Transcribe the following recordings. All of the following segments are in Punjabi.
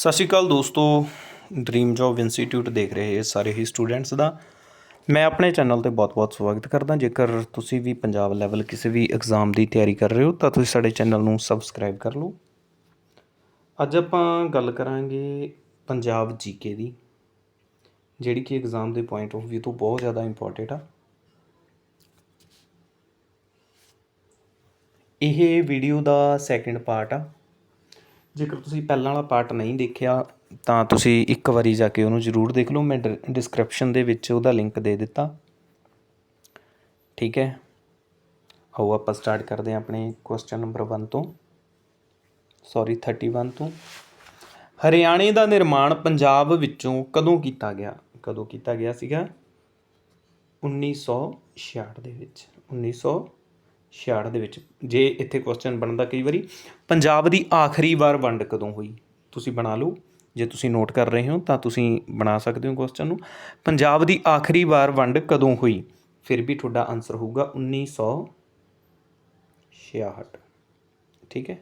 ਸਤਿ ਸ਼੍ਰੀ ਅਕਾਲ ਦੋਸਤੋ ਡ੍ਰੀਮ ਜੌਬ ਇੰਸਟੀਚਿਊਟ ਦੇਖ ਰਹੇ ਸਾਰੇ ਹੀ ਸਟੂਡੈਂਟਸ ਦਾ। ਮੈਂ ਆਪਣੇ ਚੈਨਲ ਤੇ ਬਹੁਤ-ਬਹੁਤ ਸਵਾਗਤ ਕਰਦਾ। ਜੇਕਰ ਤੁਸੀਂ ਵੀ ਪੰਜਾਬ ਲੈਵਲ ਕਿਸੇ ਵੀ ਐਗਜ਼ਾਮ ਦੀ ਤਿਆਰੀ ਕਰ ਰਹੇ ਹੋ, ਤਾਂ ਤੁਸੀਂ ਸਾਡੇ ਚੈਨਲ ਨੂੰ ਸਬਸਕ੍ਰਾਈਬ ਕਰ ਲਓ। ਅੱਜ ਆਪਾਂ ਗੱਲ ਕਰਾਂਗੇ ਪੰਜਾਬ ਜੀਕੇ ਦੀ, ਜਿਹੜੀ ਕਿ ਐਗਜ਼ਾਮ ਦੇ ਪੁਆਇੰਟ ਆਫ View ਤੋਂ ਬਹੁਤ ਜ਼ਿਆਦਾ ਇੰਪੋਰਟੈਂਟ ਆ। ਇਹ ਵੀਡੀਓ ਦਾ ਸੈਕੰਡ ਪਾਰਟ ਆ। ਜੇਕਰ ਤੁਸੀਂ ਪਹਿਲਾਂ ਵਾਲਾ ਪਾਰਟ ਨਹੀਂ ਦੇਖਿਆ, ਤਾਂ ਤੁਸੀਂ ਇੱਕ ਵਾਰੀ ਜਾ ਕੇ ਉਹਨੂੰ ਜ਼ਰੂਰ ਦੇਖ ਲਓ। ਮੈਂ ਡਿਸਕ੍ਰਿਪਸ਼ਨ ਦੇ ਵਿੱਚ ਉਹਦਾ ਲਿੰਕ ਦੇ ਦਿੱਤਾ। ਠੀਕ ਹੈ? ਆਓ ਆਪਾਂ ਸਟਾਰਟ ਕਰਦੇ ਹਾਂ ਆਪਣੇ ਕੁਐਸਚਨ ਨੰਬਰ 1 ਤੋਂ। ਸੌਰੀ 31 ਤੋਂ। ਹਰਿਆਣੇ ਦਾ ਨਿਰਮਾਣ ਪੰਜਾਬ ਵਿੱਚੋਂ ਕਦੋਂ ਕੀਤਾ ਗਿਆ? ਕਦੋਂ ਕੀਤਾ ਗਿਆ ਸੀਗਾ? 1966 ਦੇ ਵਿੱਚ। 1966 ਦੇ ਵਿੱਚ। ਜੇ ਇੱਥੇ ਕੁਐਸਚਨ ਬਣਦਾ ਕਈ ਵਾਰੀ, ਪੰਜਾਬ ਦੀ ਆਖਰੀ ਵਾਰ ਵੰਡ ਕਦੋਂ ਹੋਈ? ਤੁਸੀਂ ਬਣਾ ਲਓ। ਜੇ ਤੁਸੀਂ ਨੋਟ ਕਰ ਰਹੇ ਹੋ, ਤਾਂ ਤੁਸੀਂ ਬਣਾ ਸਕਦੇ ਹੋ ਕੁਐਸਚਨ ਨੂੰ। ਪੰਜਾਬ ਦੀ ਆਖਰੀ ਵਾਰ ਵੰਡ ਕਦੋਂ ਹੋਈ? ਫਿਰ ਵੀ ਤੁਹਾਡਾ ਆਨਸਰ ਹੋਊਗਾ 1966 ਠੀਕ ਹੈ?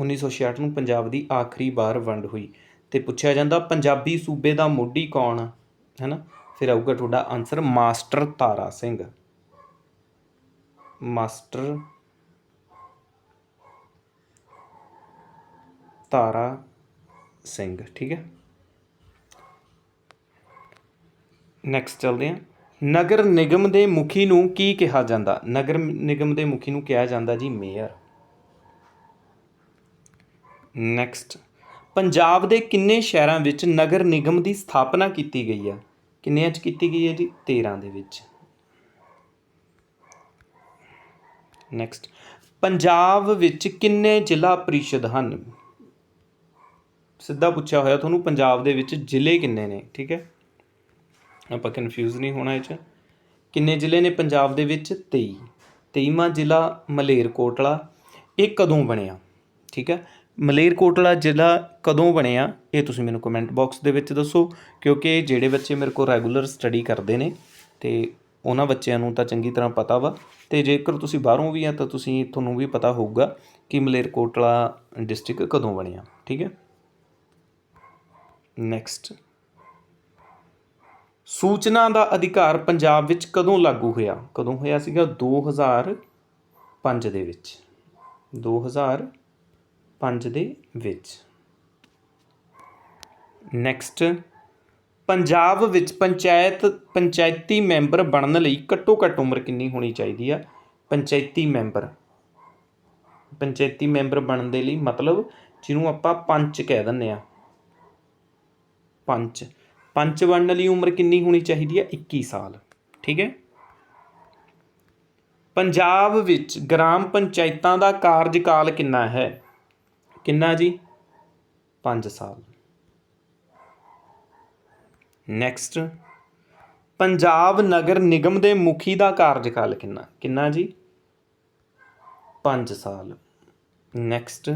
1966 ਨੂੰ ਪੰਜਾਬ ਦੀ ਆਖਰੀ ਵਾਰ ਵੰਡ ਹੋਈ। ਤੇ ਪੁੱਛਿਆ ਜਾਂਦਾ, ਪੰਜਾਬੀ ਸੂਬੇ ਦਾ ਮੋਢੀ ਕੌਣ ਹੈ ਨਾ ਫਿਰ ਆਊਗਾ ਤੁਹਾਡਾ answer master Tara Singh. Master Tara Singh, ਠੀਕ ਹੈ? ਨੈਕਸਟ ਚੱਲਦੇ ਹਾਂ। ਨਗਰ ਨਿਗਮ ਦੇ ਮੁਖੀ ਨੂੰ ਕੀ ਕਿਹਾ ਜਾਂਦਾ? ਨਗਰ ਨਿਗਮ ਦੇ ਮੁਖੀ ਨੂੰ ਕਿਹਾ ਜਾਂਦਾ ਜੀ ਮੇਅਰ। ਨੈਕਸਟ ਪੰਜਾਬ ਦੇ ਕਿੰਨੇ ਸ਼ਹਿਰਾਂ ਵਿੱਚ ਨਗਰ ਨਿਗਮ ਦੀ ਸਥਾਪਨਾ ਕੀਤੀ ਗਈ ਹੈ ਕਿੰਨਿਆਂ 'ਚ ਕੀਤੀ ਗਈ ਹੈ ਜੀ? 13 ਦੇ ਵਿੱਚ। ਨੈਕਸਟ ਪੰਜਾਬ ਵਿੱਚ ਕਿੰਨੇ ਜ਼ਿਲ੍ਹਾ ਪ੍ਰੀਸ਼ਦ ਹਨ? ਸਿੱਧਾ ਪੁੱਛਿਆ ਹੋਇਆ ਤੁਹਾਨੂੰ, ਪੰਜਾਬ ਦੇ ਵਿੱਚ ਜ਼ਿਲ੍ਹੇ ਕਿੰਨੇ ਨੇ, ਠੀਕ ਹੈ? ਆਪਾਂ ਕਨਫਿਊਜ਼ ਨਹੀਂ ਹੋਣਾ ਇਹ 'ਚ। ਕਿੰਨੇ ਜ਼ਿਲ੍ਹੇ ਨੇ ਪੰਜਾਬ ਦੇ ਵਿੱਚ? 23 23ਵਾਂ ਜ਼ਿਲ੍ਹਾ ਮਲੇਰਕੋਟਲਾ, ਇਹ ਕਦੋਂ ਬਣਿਆ? ਠੀਕ ਹੈ? ਮਲੇਰਕੋਟਲਾ ਜ਼ਿਲ੍ਹਾ ਕਦੋਂ ਬਣਿਆ? ਇਹ ਤੁਸੀਂ ਮੈਨੂੰ ਕਮੈਂਟ ਬਾਕਸ ਦੇ ਵਿੱਚ ਦੱਸੋ, ਕਿਉਂਕਿ ਜਿਹੜੇ ਬੱਚੇ ਮੇਰੇ ਕੋਲ ਰੈਗੂਲਰ ਸਟੱਡੀ ਕਰਦੇ ਨੇ, ਤੇ ਉਹਨਾਂ ਬੱਚਿਆਂ ਨੂੰ ਤਾਂ ਚੰਗੀ ਤਰ੍ਹਾਂ ਪਤਾ ਵਾ। ਅਤੇ ਜੇਕਰ ਤੁਸੀਂ ਬਾਹਰੋਂ ਵੀ ਆ, ਤਾਂ ਤੁਸੀਂ ਤੁਹਾਨੂੰ ਵੀ ਪਤਾ ਹੋਊਗਾ ਕਿ ਮਲੇਰਕੋਟਲਾ ਡਿਸਟ੍ਰਿਕਟ ਕਦੋਂ ਬਣਿਆ। ਠੀਕ ਹੈ? ਨੈਕਸਟ ਸੂਚਨਾ ਦਾ ਅਧਿਕਾਰ ਪੰਜਾਬ ਵਿੱਚ ਕਦੋਂ ਲਾਗੂ ਹੋਇਆ? ਕਦੋਂ ਹੋਇਆ ਸੀਗਾ? 2005 ਦੇ ਵਿੱਚ। 2005 ਦੇ ਵਿੱਚ। ਨੈਕਸਟ ਪੰਜਾਬ ਵਿੱਚ ਪੰਚਾਇਤ, ਪੰਚਾਇਤੀ ਮੈਂਬਰ ਬਣਨ ਲਈ ਘੱਟੋ ਘੱਟ ਉਮਰ ਕਿੰਨੀ ਹੋਣੀ ਚਾਹੀਦੀ ਆ? ਪੰਚਾਇਤੀ ਮੈਂਬਰ। ਪੰਚਾਇਤੀ ਮੈਂਬਰ ਬਣਨ ਦੇ ਲਈ ਮਤਲਬ ਜਿਹਨੂੰ ਆਪਾਂ ਪੰਚ ਕਹਿ ਦਿੰਦੇ ਆ। ਪੰਚ। ਪੰਚ ਬਣਨ ਲਈ ਉਮਰ ਕਿੰਨੀ ਹੋਣੀ ਚਾਹੀਦੀ ਹੈ 21 ਸਾਲ। ਠੀਕ ਹੈ? ਪੰਜਾਬ ਵਿੱਚ ਗ੍ਰਾਮ ਪੰਚਾਇਤਾਂ ਦਾ ਕਾਰਜਕਾਲ ਕਿੰਨਾ ਹੈ? ਕਿੰਨਾ ਜੀ? 5 ਸਾਲ। ਨੈਕਸਟ ਪੰਜਾਬ ਨਗਰ ਨਿਗਮ ਦੇ ਮੁਖੀ ਦਾ ਕਾਰਜਕਾਲ ਕਿੰਨਾ? ਕਿੰਨਾ ਜੀ? 5 ਸਾਲ। ਨੈਕਸਟ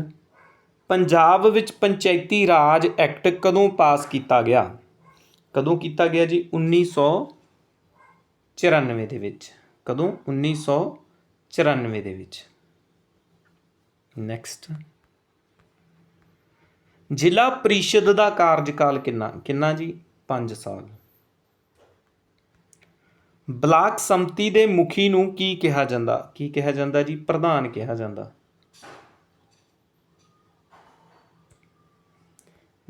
ਪੰਜਾਬ ਵਿੱਚ ਪੰਚਾਇਤੀ ਰਾਜ ਐਕਟ ਕਦੋਂ ਪਾਸ ਕੀਤਾ ਗਿਆ? ਕਦੋਂ ਕੀਤਾ ਗਿਆ ਜੀ? 1994 ਦੇ ਵਿੱਚ। ਕਦੋਂ? 1994 ਦੇ ਵਿੱਚ। ਨੈਕਸਟ ਜ਼ਿਲ੍ਹਾ ਪ੍ਰੀਸ਼ਦ ਦਾ ਕਾਰਜਕਾਲ ਕਿੰਨਾ? ਕਿੰਨਾ ਜੀ? 5 ਸਾਲ। ਬਲਾਕ ਸੰਮਤੀ ਦੇ ਮੁਖੀ ਨੂੰ ਕੀ ਕਿਹਾ ਜਾਂਦਾ? ਕੀ ਕਿਹਾ ਜਾਂਦਾ ਜੀ? ਪ੍ਰਧਾਨ ਕਿਹਾ ਜਾਂਦਾ।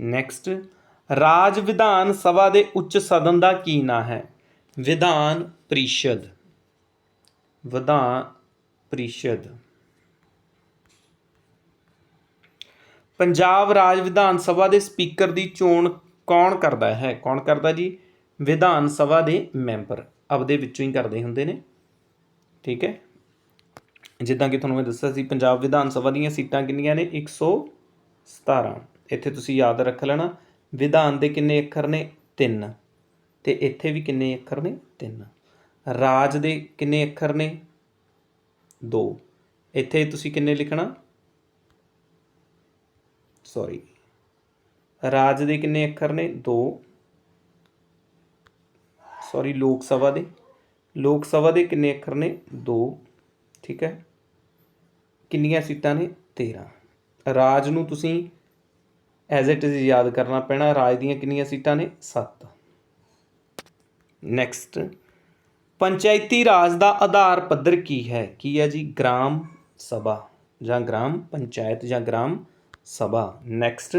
ਨੈਕਸਟ ਰਾਜ ਵਿਧਾਨ ਸਭਾ ਦੇ ਉੱਚ ਸਦਨ ਦਾ ਕੀ ਨਾਂ ਹੈ? ਵਿਧਾਨ ਪ੍ਰੀਸ਼ਦ। ਵਿਧਾਨ ਪ੍ਰੀਸ਼ਦ। ਪੰਜਾਬ ਰਾਜ ਵਿਧਾਨ ਸਭਾ ਦੇ ਸਪੀਕਰ ਦੀ ਚੋਣ ਕੌਣ ਕਰਦਾ ਹੈ? ਕੌਣ ਕਰਦਾ ਜੀ? ਵਿਧਾਨ ਸਭਾ ਦੇ ਮੈਂਬਰ। ਆਪਦੇ ਵਿੱਚੋਂ ਹੀ ਕਰਦੇ ਹੁੰਦੇ ਨੇ। ਠੀਕ ਹੈ? ਜਿੱਦਾਂ ਕਿ ਤੁਹਾਨੂੰ ਮੈਂ ਦੱਸਿਆ ਸੀ, ਪੰਜਾਬ ਵਿਧਾਨ ਸਭਾ ਦੀਆਂ ਸੀਟਾਂ ਕਿੰਨੀਆਂ ਨੇ? 117 ਇੱਥੇ ਤੁਸੀਂ ਯਾਦ ਰੱਖ ਲੈਣਾ, ਵਿਧਾਨ ਦੇ ਕਿੰਨੇ ਅੱਖਰ ਨੇ? 3 ਤੇ ਇੱਥੇ ਵੀ ਕਿੰਨੇ ਅੱਖਰ ਨੇ? 3 ਰਾਜ ਦੇ ਕਿੰਨੇ ਅੱਖਰ ਨੇ? 2 ਇੱਥੇ ਤੁਸੀਂ ਕਿੰਨੇ ਲਿਖਣਾ? ਸੌਰੀ ਰਾਜ ਦੇ ਕਿੰਨੇ ਅੱਖਰ ਨੇ? 2 ਸੌਰੀ ਲੋਕ ਸਭਾ ਦੇ। ਲੋਕ ਸਭਾ ਦੇ ਕਿੰਨੇ ਅੱਖਰ ਨੇ? 2 ਠੀਕ ਹੈ। ਕਿੰਨੀਆਂ ਸੀਟਾਂ ਨੇ? 13 ਰਾਜ ਨੂੰ ਤੁਸੀਂ ਐਜ਼ ਇਟ ਇਜ਼ ਯਾਦ ਕਰਨਾ ਪੈਣਾ। ਰਾਜ ਦੀਆਂ ਕਿੰਨੀਆਂ ਸੀਟਾਂ ਨੇ? 7 ਨੈਕਸਟ ਪੰਚਾਇਤੀ ਰਾਜ ਦਾ ਆਧਾਰ ਪੱਧਰ ਕੀ ਹੈ? ਕੀ ਹੈ ਜੀ? ਗ੍ਰਾਮ ਸਭਾ ਜਾਂ ਗ੍ਰਾਮ ਪੰਚਾਇਤ ਜਾਂ ਗ੍ਰਾਮ ਸਭਾ। ਨੈਕਸਟ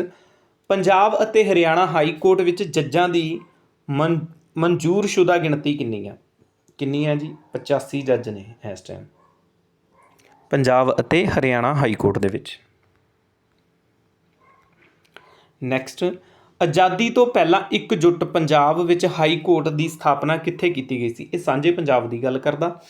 ਪੰਜਾਬ ਅਤੇ ਹਰਿਆਣਾ ਹਾਈ ਕੋਰਟ ਵਿੱਚ ਜੱਜਾਂ ਦੀ ਮਨ, ਮਨਜ਼ੂਰਸ਼ੁਦਾ ਗਿਣਤੀ ਕਿੰਨੀ ਹੈ ਕਿੰਨੀ ਹੈ ਜੀ? 85 ਜੱਜ ਨੇ ਇਸ ਟਾਈਮ ਪੰਜਾਬ ਅਤੇ ਹਰਿਆਣਾ ਹਾਈ ਕੋਰਟ ਦੇ ਵਿੱਚ। ਨੈਕਸਟ ਆਜ਼ਾਦੀ ਤੋਂ ਪਹਿਲਾਂ ਇੱਕ ਜੁੱਟ ਪੰਜਾਬ ਵਿੱਚ ਹਾਈ ਕੋਰਟ ਦੀ ਸਥਾਪਨਾ ਕਿੱਥੇ ਕੀਤੀ ਗਈ ਸੀ? ਇਹ ਸਾਂਝੇ ਪੰਜਾਬ ਦੀ ਗੱਲ ਕਰਦਾ।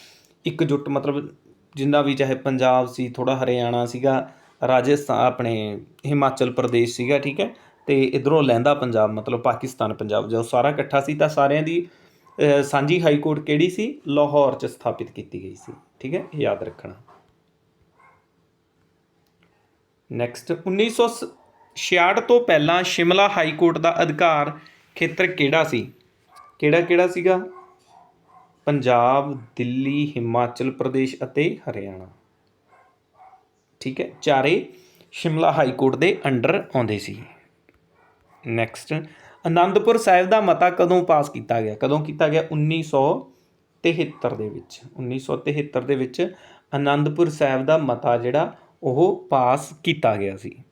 ਇੱਕ ਜੁੱਟ ਮਤਲਬ ਜਿੰਨਾ ਵੀ ਚਾਹੇ ਪੰਜਾਬ ਸੀ ਥੋੜਾ ਹਰਿਆਣਾ ਸੀਗਾ, ਰਾਜਸਥਾਨ, ਆਪਣੇ ਹਿਮਾਚਲ ਪ੍ਰਦੇਸ਼ ਸੀਗਾ, ਠੀਕ ਹੈ? ਅਤੇ ਇੱਧਰੋਂ ਲਹਿੰਦਾ ਪੰਜਾਬ, ਮਤਲਬ ਪਾਕਿਸਤਾਨ, ਪੰਜਾਬ। ਜੋ ਸਾਰਾ ਇਕੱਠਾ ਸੀ ਤਾਂ ਸਾਰਿਆਂ ਦੀ ਸਾਂਝੀ ਹਾਈ ਕੋਰਟ ਕਿਹੜੀ ਸੀ? ਲਾਹੌਰ 'ਚ ਸਥਾਪਿਤ ਕੀਤੀ ਗਈ ਸੀ। ਠੀਕ ਹੈ? ਯਾਦ ਰੱਖਣਾ। ਨੈਕਸਟ 1966 ਤੋਂ ਪਹਿਲਾਂ ਸ਼ਿਮਲਾ ਹਾਈ ਕੋਰਟ ਦਾ ਅਧਿਕਾਰ ਖੇਤਰ ਕਿਹੜਾ ਸੀ? ਕਿਹੜਾ ਕਿਹੜਾ ਸੀਗਾ? ਪੰਜਾਬ, ਦਿੱਲੀ, ਹਿਮਾਚਲ ਪ੍ਰਦੇਸ਼ ਅਤੇ ਹਰਿਆਣਾ। ਠੀਕ ਹੈ? ਚਾਰੇ ਸ਼ਿਮਲਾ ਹਾਈ ਕੋਰਟ ਦੇ ਅੰਡਰ ਆਉਂਦੇ ਸੀ। ਨੈਕਸਟ ਅਨੰਦਪੁਰ ਸਾਹਿਬ ਦਾ ਮਤਾ ਕਦੋਂ ਪਾਸ ਕੀਤਾ ਗਿਆ? ਕਦੋਂ ਕੀਤਾ ਗਿਆ? 1973 ਦੇ ਵਿੱਚ। 1973 ਦੇ ਵਿੱਚ ਅਨੰਦਪੁਰ ਸਾਹਿਬ ਦਾ ਮਤਾ ਜਿਹੜਾ, ਉਹ ਪਾਸ ਕੀਤਾ ਗਿਆ ਸੀ।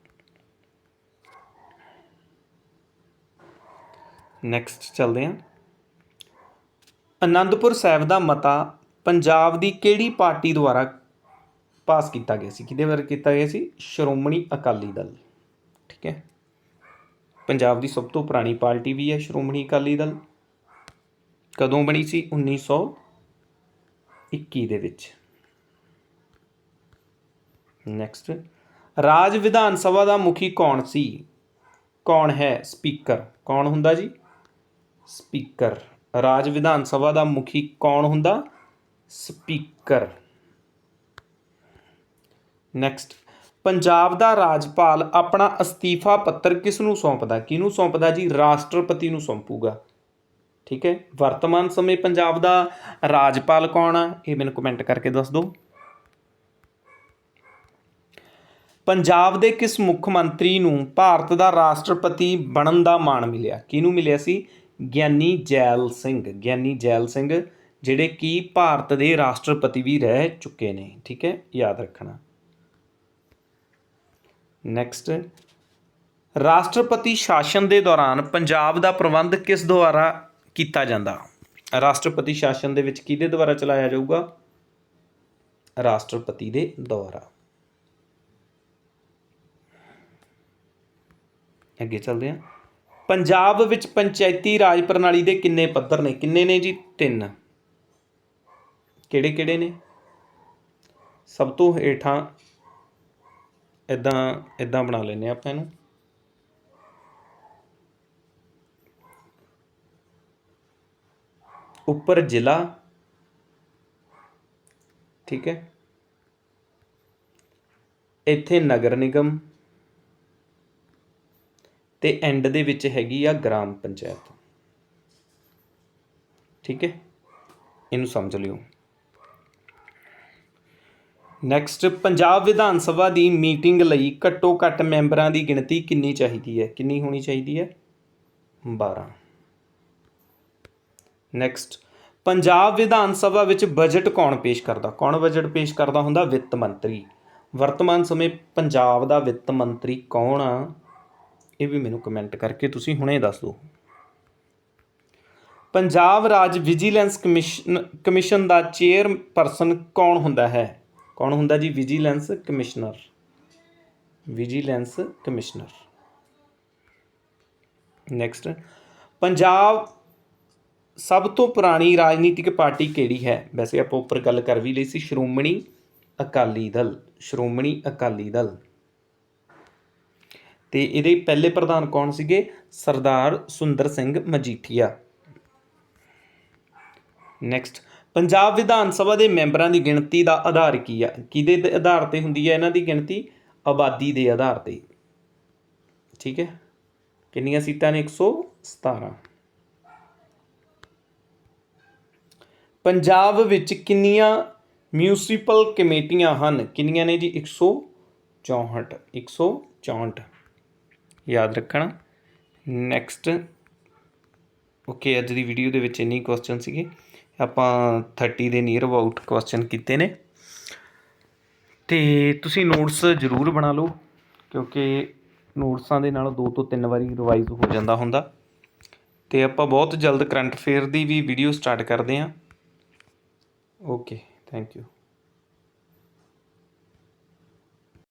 ਨੈਕਸਟ ਚੱਲਦੇ ਹਾਂ। ਅਨੰਦਪੁਰ ਸਾਹਿਬ ਦਾ ਮਤਾ ਪੰਜਾਬ ਦੀ ਕਿਹੜੀ ਪਾਰਟੀ ਦੁਆਰਾ ਪਾਸ ਕੀਤਾ ਗਿਆ ਸੀ? ਕਿਹਦੇ ਬਾਰੇ ਕੀਤਾ ਗਿਆ ਸੀ? ਸ਼੍ਰੋਮਣੀ ਅਕਾਲੀ ਦਲ। ਠੀਕ ਹੈ? ਪੰਜਾਬ ਦੀ ਸਭ ਤੋਂ ਪੁਰਾਣੀ ਪਾਰਟੀ ਵੀ ਹੈ, ਸ਼੍ਰੋਮਣੀ ਅਕਾਲੀ ਦਲ। ਕਦੋਂ ਬਣੀ ਸੀ? 1921 ਦੇ ਵਿੱਚ। ਨੈਕਸਟ ਰਾਜ ਵਿਧਾਨ ਸਭਾ ਦਾ ਮੁਖੀ ਕੌਣ ਸੀ? ਕੌਣ ਹੈ? ਸਪੀਕਰ। ਕੌਣ ਹੁੰਦਾ ਜੀ? ਸਪੀਕਰ। ਰਾਜ ਵਿਧਾਨ ਸਭਾ ਦਾ ਮੁਖੀ ਕੌਣ ਹੁੰਦਾ? ਸਪੀਕਰ। ਨੈਕਸਟ ਪੰਜਾਬ ਦਾ ਰਾਜਪਾਲ ਆਪਣਾ ਅਸਤੀਫਾ ਪੱਤਰ ਕਿਸ ਨੂੰ ਸੌਂਪਦਾ? ਕਿਹਨੂੰ ਸੌਂਪਦਾ ਜੀ? ਰਾਸ਼ਟਰਪਤੀ ਨੂੰ ਸੌਂਪੂਗਾ। ਠੀਕ ਹੈ? ਵਰਤਮਾਨ ਸਮੇਂ ਪੰਜਾਬ ਦਾ ਰਾਜਪਾਲ ਕੌਣ ਆ? ਇਹ ਮੈਨੂੰ ਕਮੈਂਟ ਕਰਕੇ ਦੱਸ ਦਿਓ। ਪੰਜਾਬ ਦੇ ਕਿਸ ਮੁੱਖ ਮੰਤਰੀ ਨੂੰ ਭਾਰਤ ਦਾ ਰਾਸ਼ਟਰਪਤੀ ਬਣਨ ਦਾ ਮਾਣ ਮਿਲਿਆ? ਕਿਹਨੂੰ ਮਿਲਿਆ ਸੀ? ਗਿਆਨੀ ਜੈਲ ਸਿੰਘ। ਗਿਆਨੀ ਜੈਲ ਸਿੰਘ ਜਿਹੜੇ ਕਿ ਭਾਰਤ ਦੇ ਰਾਸ਼ਟਰਪਤੀ ਵੀ ਰਹਿ ਚੁੱਕੇ ਨੇ। ਠੀਕ ਹੈ? ਯਾਦ ਰੱਖਣਾ। ਨੈਕਸਟ ਰਾਸ਼ਟਰਪਤੀ ਸ਼ਾਸਨ ਦੇ ਦੌਰਾਨ ਪੰਜਾਬ ਦਾ ਪ੍ਰਬੰਧ ਕਿਸ ਦੁਆਰਾ ਕੀਤਾ ਜਾਂਦਾ? ਰਾਸ਼ਟਰਪਤੀ ਸ਼ਾਸਨ ਦੇ ਵਿੱਚ ਕਿਹਦੇ ਦੁਆਰਾ ਚਲਾਇਆ ਜਾਊਗਾ? ਰਾਸ਼ਟਰਪਤੀ ਦੇ ਦੁਆਰਾ। ਅੱਗੇ ਚੱਲਦੇ ਹਾਂ। ਪੰਜਾਬ ਵਿੱਚ ਪੰਚਾਇਤੀ ਰਾਜ ਪ੍ਰਣਾਲੀ ਦੇ ਕਿੰਨੇ ਪੱਧਰ ਨੇ? ਕਿੰਨੇ ਨੇ ਜੀ? ਤਿੰਨ। ਕਿਹੜੇ ਕਿਹੜੇ ਨੇ? ਸਭ ਤੋਂ ਹੇਠਾਂ ਇਦਾਂ ਇਦਾਂ ਬਣਾ ਲੈਨੇ ਆਪਾਂ ਇਹਨੂੰ। ਉੱਪਰ ਜ਼ਿਲ੍ਹਾ, ਠੀਕ ਹੈ। ਇੱਥੇ ਨਗਰ ਨਿਗਮ ਤੇ ਐਂਡ ਦੇ ਵਿੱਚ ਹੈਗੀ ਆ ਗ੍ਰਾਮ ਪੰਚਾਇਤ। ਠੀਕ ਹੈ। ਇਹਨੂੰ ਸਮਝ ਲਿਓ। ਨੈਕਸਟ ਪੰਜਾਬ ਵਿਧਾਨ ਸਭਾ ਦੀ ਮੀਟਿੰਗ ਲਈ ਘੱਟੋ ਘੱਟ ਮੈਂਬਰਾਂ ਦੀ ਗਿਣਤੀ ਕਿੰਨੀ ਚਾਹੀਦੀ ਹੈ? ਕਿੰਨੀ ਹੋਣੀ ਚਾਹੀਦੀ ਹੈ? 12 ਨੈਕਸਟ ਪੰਜਾਬ ਵਿਧਾਨ ਸਭਾ ਵਿੱਚ ਬਜਟ ਕੌਣ ਪੇਸ਼ ਕਰਦਾ? ਕੌਣ ਬਜਟ ਪੇਸ਼ ਕਰਦਾ ਹੁੰਦਾ? ਵਿੱਤ ਮੰਤਰੀ। ਵਰਤਮਾਨ ਸਮੇਂ ਪੰਜਾਬ ਦਾ ਵਿੱਤ ਮੰਤਰੀ ਕੌਣ ਆ? ਇਹ ਵੀ ਮੈਨੂੰ ਕਮੈਂਟ ਕਰਕੇ ਤੁਸੀਂ ਹੁਣੇ ਦੱਸ ਦਿਓ। ਪੰਜਾਬ ਰਾਜ ਵਿਜੀਲੈਂਸ ਕਮਿਸ਼ਨ ਕਮਿਸ਼ਨ ਦਾ ਚੇਅਰਪਰਸਨ ਕੌਣ ਹੁੰਦਾ ਹੈ? ਕੌਣ ਹੁੰਦਾ ਜੀ? Vigilance commissioner vigilance commissioner next Punjab ਸਭ ਤੋਂ ਪੁਰਾਣੀ ਰਾਜਨੀਤਿਕ ਪਾਰਟੀ ਕਿਹੜੀ ਹੈ? ਵੈਸੇ ਆਪਾਂ ਉੱਪਰ ਗੱਲ ਕਰ ਵੀ ਲਈ ਸੀ, ਸ਼੍ਰੋਮਣੀ ਅਕਾਲੀ ਦਲ, ਸ਼੍ਰੋਮਣੀ ਅਕਾਲੀ ਦਲ। ਤੇ ਇਹਦੇ ਪਹਿਲੇ ਪ੍ਰਧਾਨ ਕੌਣ ਸੀਗੇ? ਸਰਦਾਰ ਸੁੰਦਰ ਸਿੰਘ ਮਜੀਠੀਆ। ਨੈਕਸਟ ਪੰਜਾਬ ਵਿਧਾਨ ਸਭਾ ਦੇ ਮੈਂਬਰਾਂ ਦੀ ਗਿਣਤੀ ਦਾ ਆਧਾਰ ਕੀ ਆ? ਕਿਹਦੇ ਦੇ ਆਧਾਰ ਤੇ ਹੁੰਦੀ ਹੈ ਇਹਨਾਂ ਦੀ ਗਿਣਤੀ? ਆਬਾਦੀ ਦੇ ਆਧਾਰ ਤੇ। ਠੀਕ ਹੈ? ਕਿੰਨੀਆਂ ਸੀਟਾਂ ਨੇ? 117 ਪੰਜਾਬ ਵਿੱਚ ਕਿੰਨੀਆਂ ਮਿਊਨਿਸਪਲ ਕਮੇਟੀਆਂ ਹਨ? ਕਿੰਨੀਆਂ ਨੇ ਜੀ? 164 164 ਯਾਦ ਰੱਖਣਾ। ਨੈਕਸਟ ਓਕੇ ਅੱਜ ਦੀ ਵੀਡੀਓ ਦੇ ਵਿੱਚ ਇੰਨੇ ਕੁਐਸਚਨ ਸੀਗੇ। ਆਪਾਂ 30 ਦੇ ਨੀਅਰ ਅਬਾਊਟ ਕੁਐਸਚਨ ਕੀਤੇ ਨੇ। ਤੇ ਤੁਸੀਂ ਨੋਟਸ ਜ਼ਰੂਰ ਬਣਾ ਲਓ, ਕਿਉਂਕਿ ਨੋਟਸਾਂ ਦੇ ਨਾਲ ਦੋ ਤੋਂ ਤਿੰਨ ਵਾਰੀ ਰਿਵਾਈਜ਼ ਹੋ ਜਾਂਦਾ ਹੁੰਦਾ। ਤੇ ਆਪਾਂ ਬਹੁਤ ਜਲਦ ਕਰੰਟ ਅਫੇਅਰ ਦੀ ਵੀ ਵੀਡੀਓ ਸਟਾਰਟ ਕਰਦੇ ਹਾਂ ਓਕੇ ਥੈਂਕ ਯੂ